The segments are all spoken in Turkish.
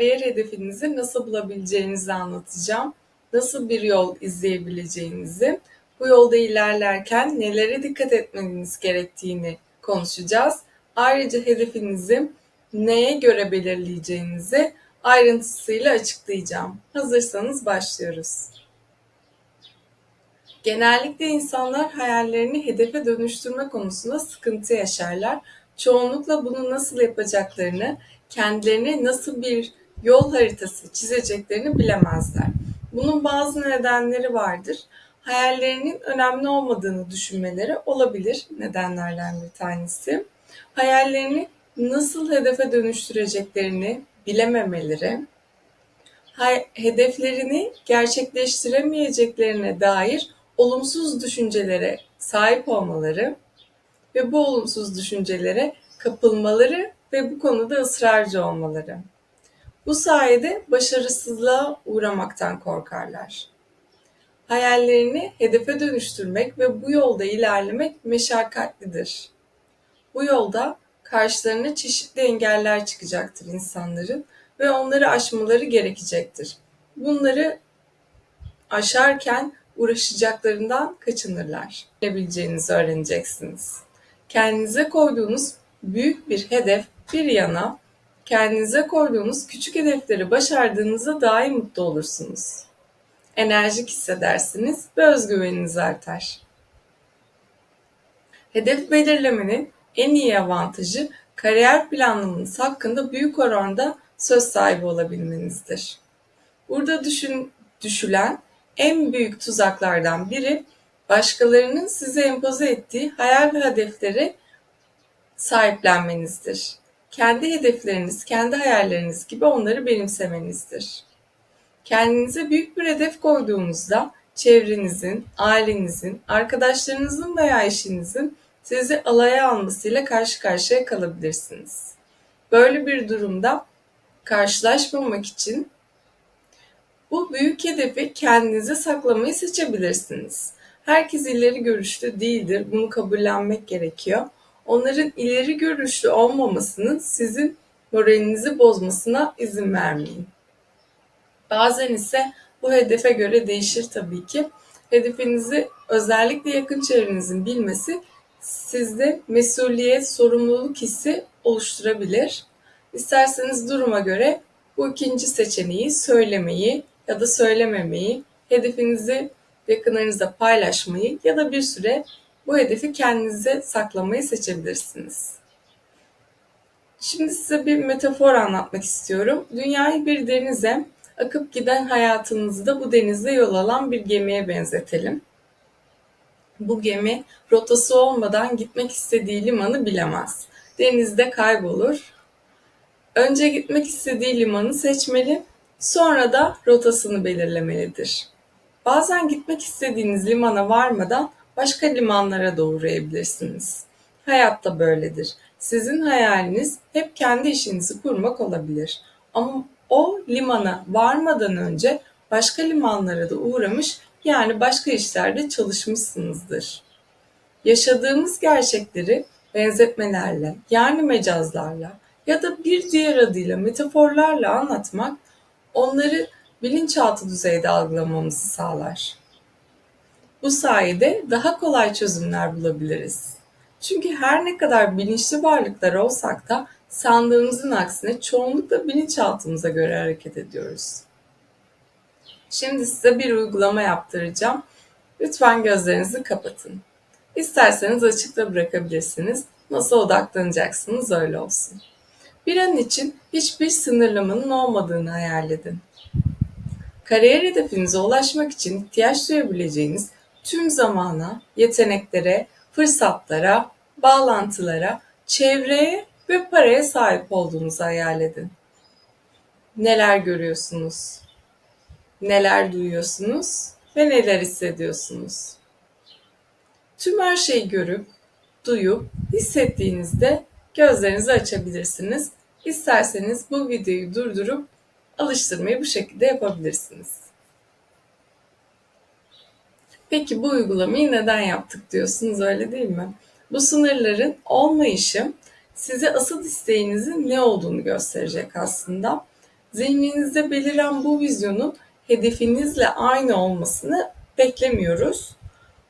Kariyer hedefinizi nasıl bulabileceğinizi anlatacağım. Nasıl bir yol izleyebileceğinizi, bu yolda ilerlerken nelere dikkat etmeniz gerektiğini konuşacağız. Ayrıca hedefinizi neye göre belirleyeceğinizi ayrıntısıyla açıklayacağım. Hazırsanız başlıyoruz. Genellikle insanlar hayallerini hedefe dönüştürme konusunda sıkıntı yaşarlar. Çoğunlukla bunu nasıl yapacaklarını, kendilerine nasıl bir yol haritası çizeceklerini bilemezler. Bunun bazı nedenleri vardır. Hayallerinin önemli olmadığını düşünmeleri olabilir nedenlerden bir tanesi. Hayallerini nasıl hedefe dönüştüreceklerini bilememeleri, hedeflerini gerçekleştiremeyeceklerine dair olumsuz düşüncelere sahip olmaları ve bu olumsuz düşüncelere kapılmaları ve bu konuda ısrarcı olmaları. Bu sayede başarısızlığa uğramaktan korkarlar. Hayallerini hedefe dönüştürmek ve bu yolda ilerlemek meşakkatlidir. Bu yolda karşılarına çeşitli engeller çıkacaktır insanların ve onları aşmaları gerekecektir. Bunları aşarken uğraşacaklarından kaçınırlar. Bilebileceğinizi öğreneceksiniz. Kendinize koyduğunuz büyük bir hedef bir yana, kendinize koyduğunuz küçük hedefleri başardığınızda daha iyi mutlu olursunuz. Enerjik hissedersiniz ve özgüveniniz artar. Hedef belirlemenin en iyi avantajı kariyer planlamanız hakkında büyük oranda söz sahibi olabilmenizdir. Burada düşün, düşülen en büyük tuzaklardan biri başkalarının size empoze ettiği hayal ve hedefleri sahiplenmenizdir. Kendi hedefleriniz, kendi hayalleriniz gibi onları benimsemenizdir. Kendinize büyük bir hedef koyduğunuzda çevrenizin, ailenizin, arkadaşlarınızın veya eşinizin sizi alaya almasıyla karşı karşıya kalabilirsiniz. Böyle bir durumda karşılaşmamak için bu büyük hedefi kendinize saklamayı seçebilirsiniz. Herkes ileri görüşlü değildir. Bunu kabullenmek gerekiyor. Onların ileri görüşlü olmamasının sizin moralinizi bozmasına izin vermeyin. Bazen ise bu hedefe göre değişir tabii ki. Hedefinizi özellikle yakın çevrenizin bilmesi sizde mesuliyet, sorumluluk hissi oluşturabilir. İsterseniz duruma göre bu ikinci seçeneği söylemeyi ya da söylememeyi, hedefinizi yakınlarınızla paylaşmayı ya da bir süre bu hedefi kendinize saklamayı seçebilirsiniz. Şimdi size bir metafor anlatmak istiyorum. Dünyayı bir denize, akıp giden hayatınızı da bu denizde yol alan bir gemiye benzetelim. Bu gemi rotası olmadan gitmek istediği limanı bilemez. Denizde kaybolur. Önce gitmek istediği limanı seçmeli, sonra da rotasını belirlemelidir. Bazen gitmek istediğiniz limana varmadan başka limanlara da uğrayabilirsiniz. Hayat da böyledir. Sizin hayaliniz hep kendi işinizi kurmak olabilir. Ama o limana varmadan önce başka limanlara da uğramış yani başka işlerde çalışmışsınızdır. Yaşadığımız gerçekleri benzetmelerle yani mecazlarla ya da bir diğer adıyla metaforlarla anlatmak onları bilinçaltı düzeyde algılamamızı sağlar. Bu sayede daha kolay çözümler bulabiliriz. Çünkü her ne kadar bilinçli varlıklar olsak da sandığımızın aksine çoğunlukla bilinçaltımıza göre hareket ediyoruz. Şimdi size bir uygulama yaptıracağım. Lütfen gözlerinizi kapatın. İsterseniz açıkta bırakabilirsiniz. Nasıl odaklanacaksınız öyle olsun. Bir an için hiçbir sınırlamanın olmadığını hayal edin. Kariyer hedefinize ulaşmak için ihtiyaç duyabileceğiniz tüm zamana, yeteneklere, fırsatlara, bağlantılara, çevreye ve paraya sahip olduğunuzu hayal edin. Neler görüyorsunuz? Neler duyuyorsunuz ve neler hissediyorsunuz? Tüm her şeyi görüp, duyup, hissettiğinizde gözlerinizi açabilirsiniz. İsterseniz bu videoyu durdurup alıştırmayı bu şekilde yapabilirsiniz. Peki bu uygulamayı neden yaptık diyorsunuz öyle değil mi? Bu sınırların olmayışı size asıl isteğinizin ne olduğunu gösterecek aslında. Zihninizde beliren bu vizyonun hedefinizle aynı olmasını beklemiyoruz.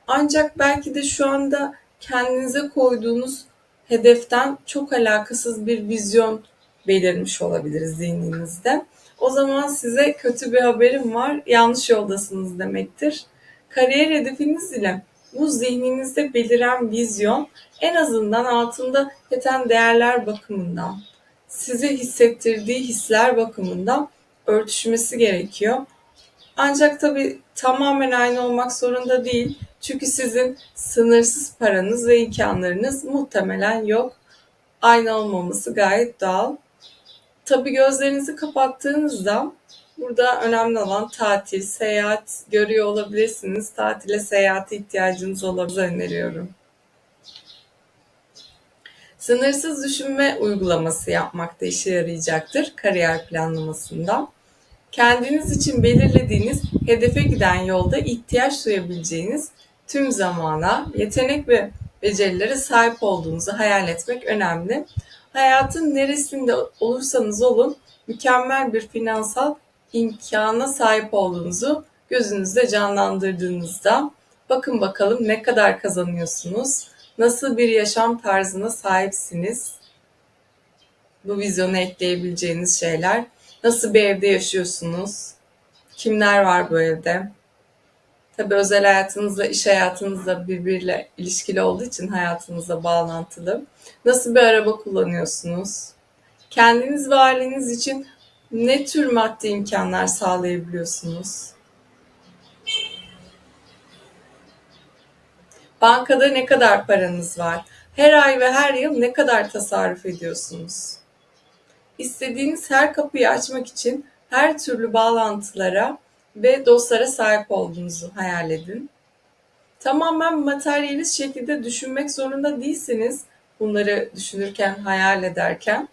Ancak belki de şu anda kendinize koyduğunuz hedeften çok alakasız bir vizyon belirmiş olabilir zihninizde. O zaman size kötü bir haberim var. Yanlış yoldasınız demektir. Kariyer hedefiniz ile bu zihninizde beliren vizyon en azından altında yatan değerler bakımından, size hissettirdiği hisler bakımından örtüşmesi gerekiyor. Ancak tabii tamamen aynı olmak zorunda değil. Çünkü sizin sınırsız paranız ve imkanlarınız muhtemelen yok. Aynı olmaması gayet doğal. Tabii gözlerinizi kapattığınızda burada önemli olan tatil, seyahat görüyor olabilirsiniz. Tatile, seyahate ihtiyacınız olabilir öneriyorum. Sınırsız düşünme uygulaması yapmak da işe yarayacaktır kariyer planlamasında. Kendiniz için belirlediğiniz hedefe giden yolda ihtiyaç duyabileceğiniz tüm zamana, yetenek ve becerilere sahip olduğunuzu hayal etmek önemli. Hayatın neresinde olursanız olun mükemmel bir finansal imkana sahip olduğunuzu gözünüzde canlandırdığınızda bakın bakalım ne kadar kazanıyorsunuz, nasıl bir yaşam tarzına sahipsiniz. Bu vizyona ekleyebileceğiniz şeyler. Nasıl bir evde yaşıyorsunuz? Kimler var bu evde? Tabii özel hayatınızla iş hayatınızla birbiriyle ilişkili olduğu için hayatınızla bağlantılı. Nasıl bir araba kullanıyorsunuz? Kendiniz ve aileniz için ne tür maddi imkanlar sağlayabiliyorsunuz? Bankada ne kadar paranız var? Her ay ve her yıl ne kadar tasarruf ediyorsunuz? İstediğiniz her kapıyı açmak için her türlü bağlantılara ve dostlara sahip olduğunuzu hayal edin. Tamamen materyalist şekilde düşünmek zorunda değilsiniz bunları düşünürken, hayal ederken.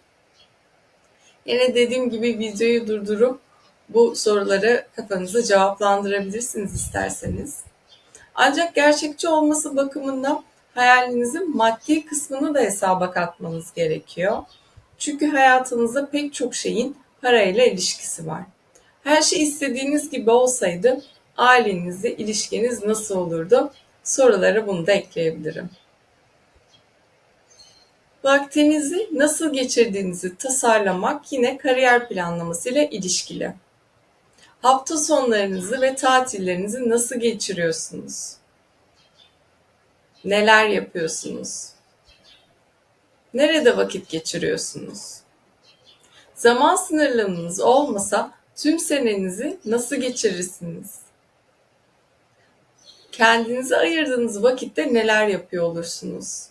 Yine dediğim gibi videoyu durdurup bu soruları kafanızda cevaplandırabilirsiniz isterseniz. Ancak gerçekçi olması bakımından hayalinizin maddi kısmını da hesaba katmanız gerekiyor. Çünkü hayatınızda pek çok şeyin parayla ilişkisi var. Her şey istediğiniz gibi olsaydı ailenizle ilişkiniz nasıl olurdu? Sorulara bunu da ekleyebilirim. Vaktinizi nasıl geçirdiğinizi tasarlamak yine kariyer planlaması ile ilişkili. Hafta sonlarınızı ve tatillerinizi nasıl geçiriyorsunuz? Neler yapıyorsunuz? Nerede vakit geçiriyorsunuz? Zaman sınırlamanız olmasa tüm senenizi nasıl geçirirsiniz? Kendinize ayırdığınız vakitte neler yapıyor olursunuz?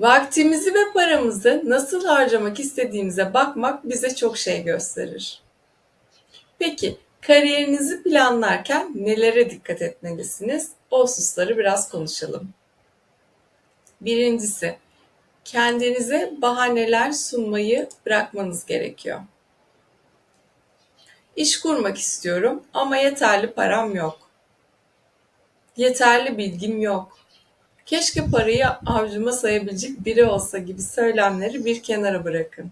Vaktimizi ve paramızı nasıl harcamak istediğimize bakmak bize çok şey gösterir. Peki kariyerinizi planlarken nelere dikkat etmelisiniz? O hususları biraz konuşalım. Birincisi, kendinize bahaneler sunmayı bırakmanız gerekiyor. İş kurmak istiyorum ama yeterli param yok. Yeterli bilgim yok. Keşke parayı avcuma sayabilecek biri olsa gibi söylemleri bir kenara bırakın.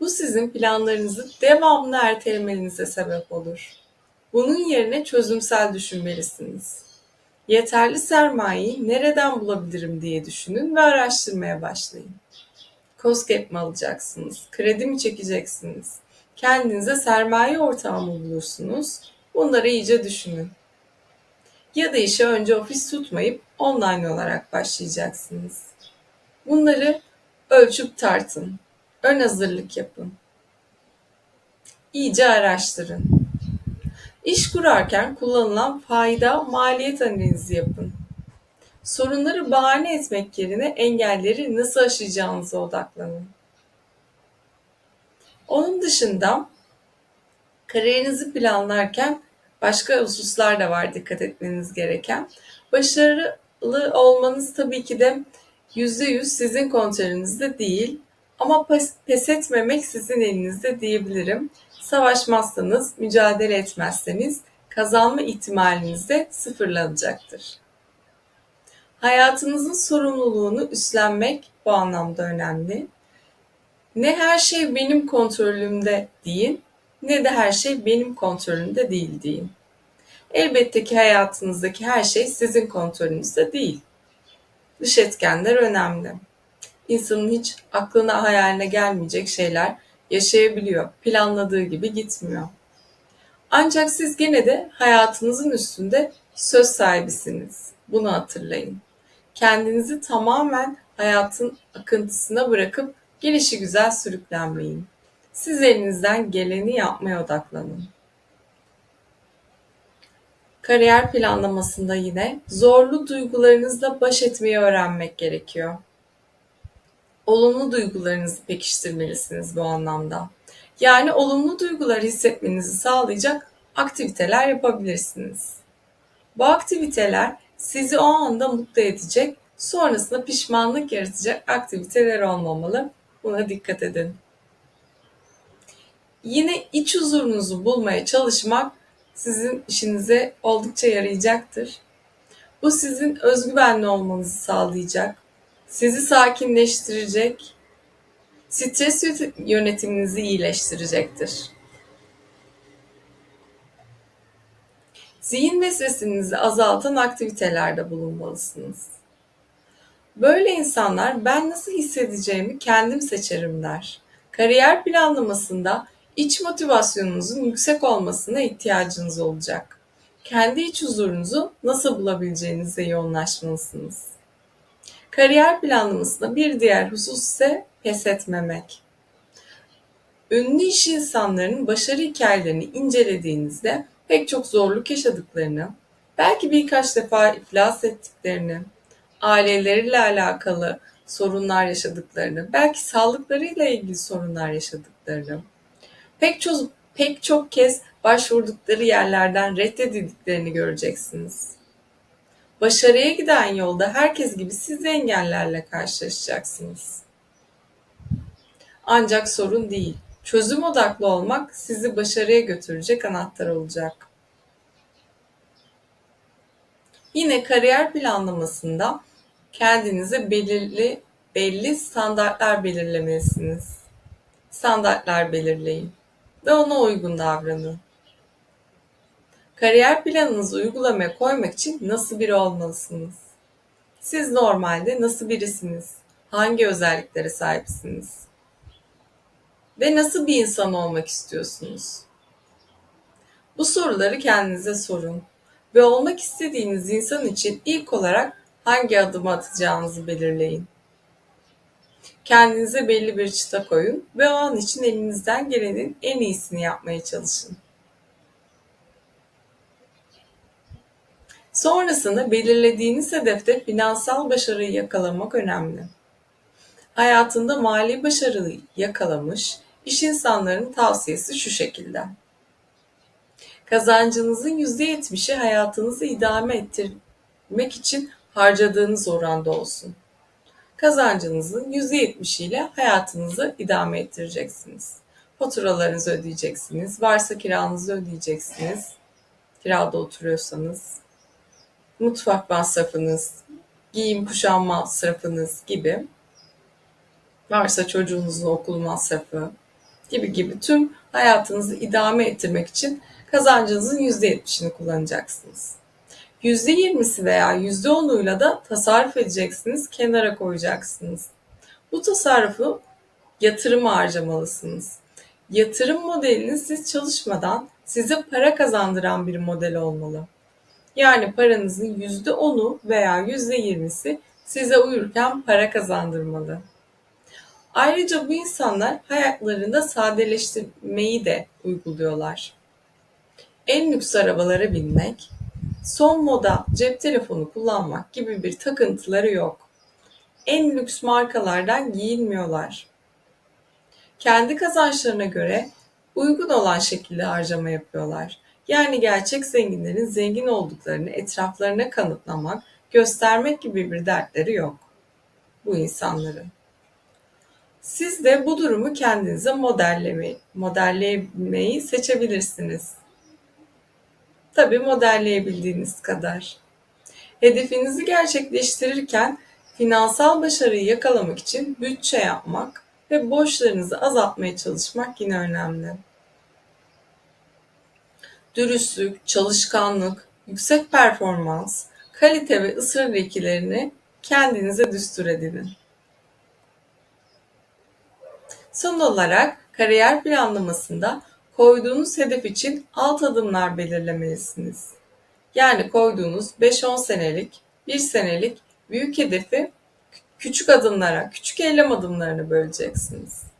Bu sizin planlarınızı devamlı ertelemenize sebep olur. Bunun yerine çözümsel düşünmelisiniz. Yeterli sermayeyi nereden bulabilirim diye düşünün ve araştırmaya başlayın. COSGAP mi alacaksınız? Kredi mi çekeceksiniz? Kendinize sermaye ortağı mı bulursunuz? Bunları iyice düşünün. Ya da işe önce ofis tutmayıp online olarak başlayacaksınız. Bunları ölçüp tartın. Ön hazırlık yapın. İyice araştırın. İş kurarken kullanılan fayda maliyet analizi yapın. Sorunları bahane etmek yerine engelleri nasıl aşacağınıza odaklanın. Onun dışında kariyerinizi planlarken başka hususlar da var dikkat etmeniz gereken. Başarılı olmanız tabii ki de %100 sizin kontrolünüzde değil ama pes etmemek sizin elinizde diyebilirim. Savaşmazsanız, mücadele etmezseniz kazanma ihtimaliniz de sıfırlanacaktır. Hayatınızın sorumluluğunu üstlenmek bu anlamda önemli. Ne her şey benim kontrolümde deyin, ne de her şey benim kontrolümde değil deyin. Elbette ki hayatınızdaki her şey sizin kontrolünüzde değil. Dış etkenler önemli. İnsanın hiç aklına hayaline gelmeyecek şeyler yaşayabiliyor. Planladığı gibi gitmiyor. Ancak siz gene de hayatınızın üstünde söz sahibisiniz. Bunu hatırlayın. Kendinizi tamamen hayatın akıntısına bırakıp gelişi güzel sürüklenmeyin. Siz elinizden geleni yapmaya odaklanın. Kariyer planlamasında yine zorlu duygularınızla baş etmeyi öğrenmek gerekiyor. Olumlu duygularınızı pekiştirmelisiniz bu anlamda. Yani olumlu duygular hissetmenizi sağlayacak aktiviteler yapabilirsiniz. Bu aktiviteler sizi o anda mutlu edecek, sonrasında pişmanlık yaratacak aktiviteler olmamalı. Buna dikkat edin. Yine iç huzurunuzu bulmaya çalışmak sizin işinize oldukça yarayacaktır. Bu sizin özgüvenli olmanızı sağlayacak, sizi sakinleştirecek, stres yönetiminizi iyileştirecektir. Zihin ve sesinizi azaltan aktivitelerde bulunmalısınız. Böyle insanlar ben nasıl hissedeceğimi kendim seçerim der. Kariyer planlamasında iç motivasyonunuzun yüksek olmasına ihtiyacınız olacak. Kendi iç huzurunuzu nasıl bulabileceğinize yoğunlaşmalısınız. Kariyer planlamasında bir diğer husus ise pes etmemek. Ünlü iş insanlarının başarı hikayelerini incelediğinizde pek çok zorluk yaşadıklarını, belki birkaç defa iflas ettiklerini, aileleriyle alakalı sorunlar yaşadıklarını, belki sağlıklarıyla ilgili sorunlar yaşadıklarını, pek çok pek çok kez başvurdukları yerlerden reddedildiklerini göreceksiniz. Başarıya giden yolda herkes gibi siz de engellerle karşılaşacaksınız. Ancak sorun değil. Çözüm odaklı olmak sizi başarıya götürecek anahtar olacak. Yine kariyer planlamasında kendinize belirli belli standartlar belirlemelisiniz. Standartlar belirleyin ve ona uygun davranın. Kariyer planınızı uygulamaya koymak için nasıl biri olmalısınız? Siz normalde nasıl birisiniz? Hangi özelliklere sahipsiniz? Ve nasıl bir insan olmak istiyorsunuz? Bu soruları kendinize sorun ve olmak istediğiniz insan için ilk olarak hangi adımı atacağınızı belirleyin. Kendinize belli bir çıta koyun ve o an için elinizden gelenin en iyisini yapmaya çalışın. Sonrasında belirlediğiniz hedefte finansal başarıyı yakalamak önemli. Hayatında mali başarıyı yakalamış iş insanlarının tavsiyesi şu şekilde. Kazancınızın %70'i hayatınızı idame ettirmek için harcadığınız oranda olsun. Kazancınızın %70 ile hayatınızı idame ettireceksiniz. Faturalarınızı ödeyeceksiniz. Varsa kiranızı ödeyeceksiniz. Kirada oturuyorsanız. Mutfak masrafınız, giyim kuşam masrafınız gibi. Varsa çocuğunuzun okul masrafı gibi gibi tüm hayatınızı idame ettirmek için kazancınızın %70'ini kullanacaksınız. %20'si veya %10'uyla da tasarruf edeceksiniz, kenara koyacaksınız. Bu tasarrufu yatırıma harcamalısınız. Yatırım modeliniz siz çalışmadan size para kazandıran bir model olmalı. Yani paranızın %10'u veya %20'si size uyurken para kazandırmalı. Ayrıca bu insanlar hayatlarında sadeleştirmeyi de uyguluyorlar. En lüks arabalara binmek, son moda cep telefonu kullanmak gibi bir takıntıları yok. En lüks markalardan giyinmiyorlar. Kendi kazançlarına göre uygun olan şekilde harcama yapıyorlar. Yani gerçek zenginlerin zengin olduklarını etraflarına kanıtlamak, göstermek gibi bir dertleri yok bu insanların. Siz de bu durumu kendinize modelleme, modellemeyi seçebilirsiniz. Tabii modelleyebildiğiniz kadar. Hedefinizi gerçekleştirirken finansal başarıyı yakalamak için bütçe yapmak ve borçlarınızı azaltmaya çalışmak yine önemli. Dürüstlük, çalışkanlık, yüksek performans, kalite ve ısrar ilkelerini kendinize düstur edinin. Son olarak kariyer planlamasında koyduğunuz hedef için alt adımlar belirlemelisiniz. Yani koyduğunuz 5-10 senelik, 1 senelik büyük hedefi küçük adımlara, küçük eylem adımlarına böleceksiniz.